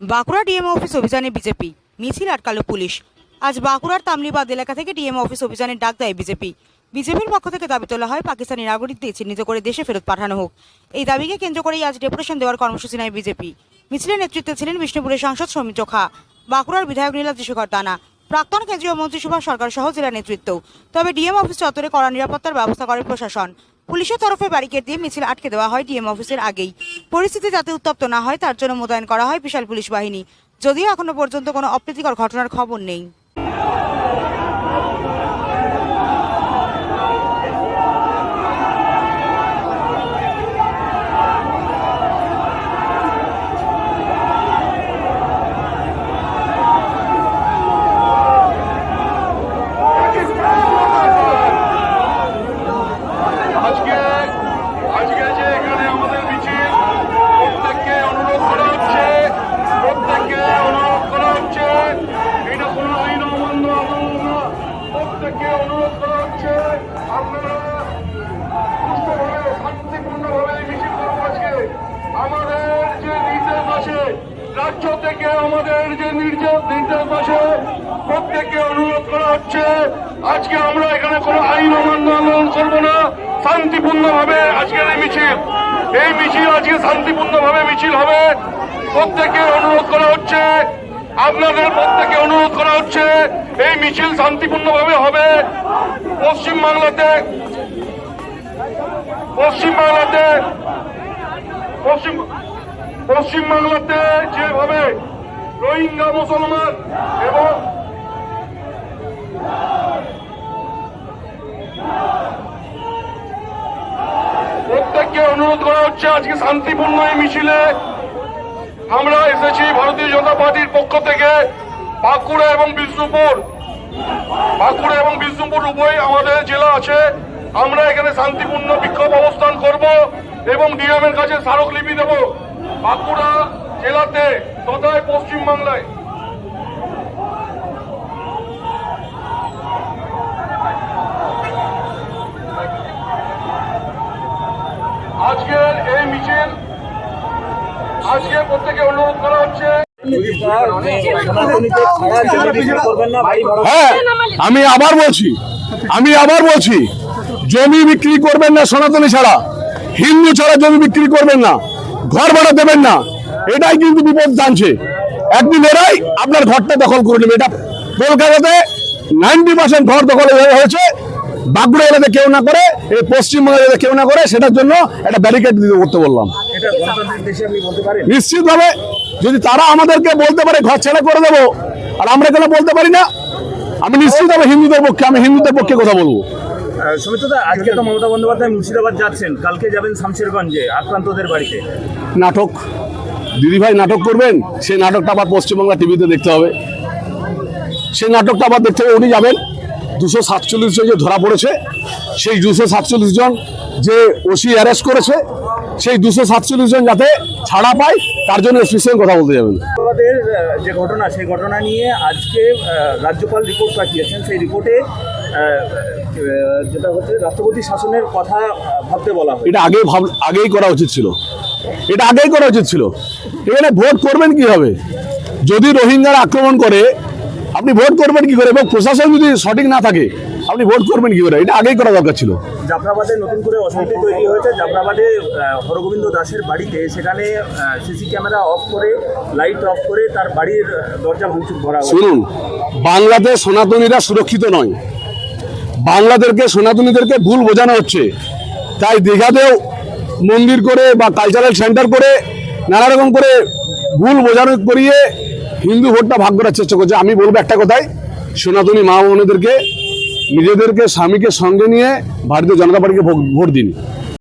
Bankura DMO office অভিযানে BJP মিছিল আটকালো পুলিশ। আজ বাঁকুড়ার তামলিবাদ এলাকা থেকে ডিএম অফিস অভিযানের ডাক দেয় বিজেপি বিজেপির পক্ষ থেকে দাবি তোলা হয়, পাকিস্তানি নাগরিকদের চিহ্নিত করে দেশে ফেরত পাঠানো হোক। এই দাবিকে কেন্দ্র করেই আজ ডেপুটেশন দেওয়ার কর্মসূচি নেয় বিজেপি মিছিলের নেতৃত্বে ছিলেন বিষ্ণুপুরের সাংসদ সৌমিত্র খা বাঁকুড়ার বিধায়ক নীলাদ্রি শেখর দানা। প্রাক্তন কেন্দ্রীয় মন্ত্রী সুভাষ সরকার সহ জেলা নেতৃত্ব। তবে ডিএম অফিস চত্বরে কড়া নিরাপত্তার ব্যবস্থা করে প্রশাসন। পুলিশের তরফে ব্যারিকেড দিয়ে মিছিল আটকে দেওয়া হয় ডিএম অফিসের আগেই। পরিস্থিতি যাতে উত্তপ্ত না হয়, তার জন্য মোতায়েন করা হয় বিশাল পুলিশ বাহিনী। যদিও এখনও পর্যন্ত কোনো অপ্রীতিকর ঘটনার খবর নেই আজকে আজকে যে এখানে আমাদের মিছিল প্রত্যেককে অনুরোধ করা হচ্ছে প্রত্যেককে অনুরোধ করা হচ্ছে এটা কোনো আইন অমান্য আন্দোলন না প্রত্যেককে অনুরোধ করা হচ্ছে আপনারা সুষ্ঠুভাবে শান্তিপূর্ণভাবে এই মিছিল করব আজকে আমাদের যে নির্দেশ আছে রাজ্য থেকে আমাদের যে নির্দেশ নির্দেশ প্রত্যেককে অনুরোধ করা হচ্ছে, আজকে আমরা এখানে কোনো আইন অমান্য আন্দোলন করব না, শান্তিপূর্ণভাবে আজকের এই মিছিল। এই মিছিল আজকে শান্তিপূর্ণভাবে মিছিল হবে। প্রত্যেককে অনুরোধ করা হচ্ছে, আপনাদের প্রত্যেকে অনুরোধ করা হচ্ছে, এই মিছিল শান্তিপূর্ণভাবে হবে। পশ্চিমবাংলাতে পশ্চিমবাংলাতে পশ্চিম পশ্চিমবাংলাতে যেভাবে রোহিঙ্গা মুসলমান এবং প্রত্যেককে অনুরোধ করা হচ্ছে আজকে শান্তিপূর্ণ এই মিছিলে। আমরা এসেছি ভারতীয় জনতা পার্টির পক্ষ থেকে বাঁকুড়া এবং বিষ্ণুপুর। বাঁকুড়া এবং বিষ্ণুপুর উভয় আমাদের জেলা আছে। আমরা এখানে শান্তিপূর্ণ বিক্ষোভ অবস্থান করব। এবং ডিএমের কাছে স্মারকলিপি দেব বাঁকুড়া জেলাতে তথায় পশ্চিমবাংলায় আজকের এই মিছিল, আজকে প্রত্যেকে অনুরোধ করা হচ্ছে। হ্যাঁ আমি আবার বলছি, আমি আবার বলছি, জমি বিক্রি করবেন না সনাতনী ছাড়া। হিন্দু ছাড়া জমি বিক্রি করবেন না ঘর ভাড়া দেবেন না। এটাই কিন্তু বিপদ জানছে। একদিন এরাই আপনার ঘরটা দখল করে নেবে। এটা কলকাতাতে নাইনটি পার্সেন্ট ঘর দখল হয়েছে। বাঁকুড়া এলাকাতে কেউ না করে এই পশ্চিমবঙ্গের এলাকাতে কেউ না করে সেটার জন্য একটা ব্যারিকেড দিতে করতে বললাম। নিশ্চিতভাবে যদি তারা আমাদেরকে বলতে পারে ঘর ছেড়ে করে দেবো আর আমরা কেন বলতে পারি না? আমি নিশ্চিতভাবে হিন্দুদের পক্ষে আমি হিন্দুদের পক্ষে কথা বলব। সমিতদা আজকে তো মমতা বন্দ্যোপাধ্যায় মুর্শিদাবাদ যাচ্ছেন। কালকে যাবেন শামশেরগঞ্জে আক্রান্তদের বাড়িতে। নাটক। দিদিভাই নাটক করবেন? সেই নাটকটা আবার পশ্চিমবাংলা টিভিতে দেখতে হবে। সেই নাটকটা আবার দেখতে হবে উনি যাবেন। দুশো সাতচল্লিশ জন যে ধরা পড়েছে সেই দুশো সাতচল্লিশ জন যে ওসি অ্যারেস্ট করেছে সেই দুশো সাতচল্লিশ জন যাতে ছাড়া পায় তার জন্য স্পেশাল কথা বলতে যাবেন। যে ঘটনা সেই ঘটনা নিয়ে আজকে রাজ্যপাল রিপোর্ট পাঠিয়েছেন। সেই রিপোর্টে যেটা হচ্ছে রাষ্ট্রপতি শাসনের কথা ভাবতে বলা এটা আগেই ভাব আগেই করা উচিত ছিল। এটা আগেই করা উচিত ছিল। এখানে ভোট করবেন কি হবে? যদি রোহিঙ্গারা আক্রমণ করে আপনি ভোট করবেন কি করে? এবং প্রশাসন যদি সঠিক না থাকে আপনি ভোট করবেন কি করে? এটা আগেই করা দরকার ছিল। জাফরাবাদে নতুন করে অশান্তি তৈরি হয়েছে। জাফরাবাদে হরগোবিন্দ দাসের বাড়িতে সেখানে সিসি ক্যামেরা অফ করে লাইট অফ করে তার বাড়ির দরজা ভাঙচুর করা শুনুন বাংলাদেশ সনাতনীরা সুরক্ষিত নয়। বাংলাদেশকে সনাতনীদেরকে ভুল বোঝানো হচ্ছে। তাই দীঘাতেও মন্দির করে বা কালচারাল সেন্টার করে নানা রকম করে ভুল বোঝানো করিয়ে হিন্দু ভোটটা ভাগ করার চেষ্টা করছে। আমি বলব একটা কথাই, সনাতনী মা বোনেদেরকে নিজেদেরকে, স্বামীকে সঙ্গে নিয়ে ভারতীয় জনতা পার্টিকে ভোট দিন।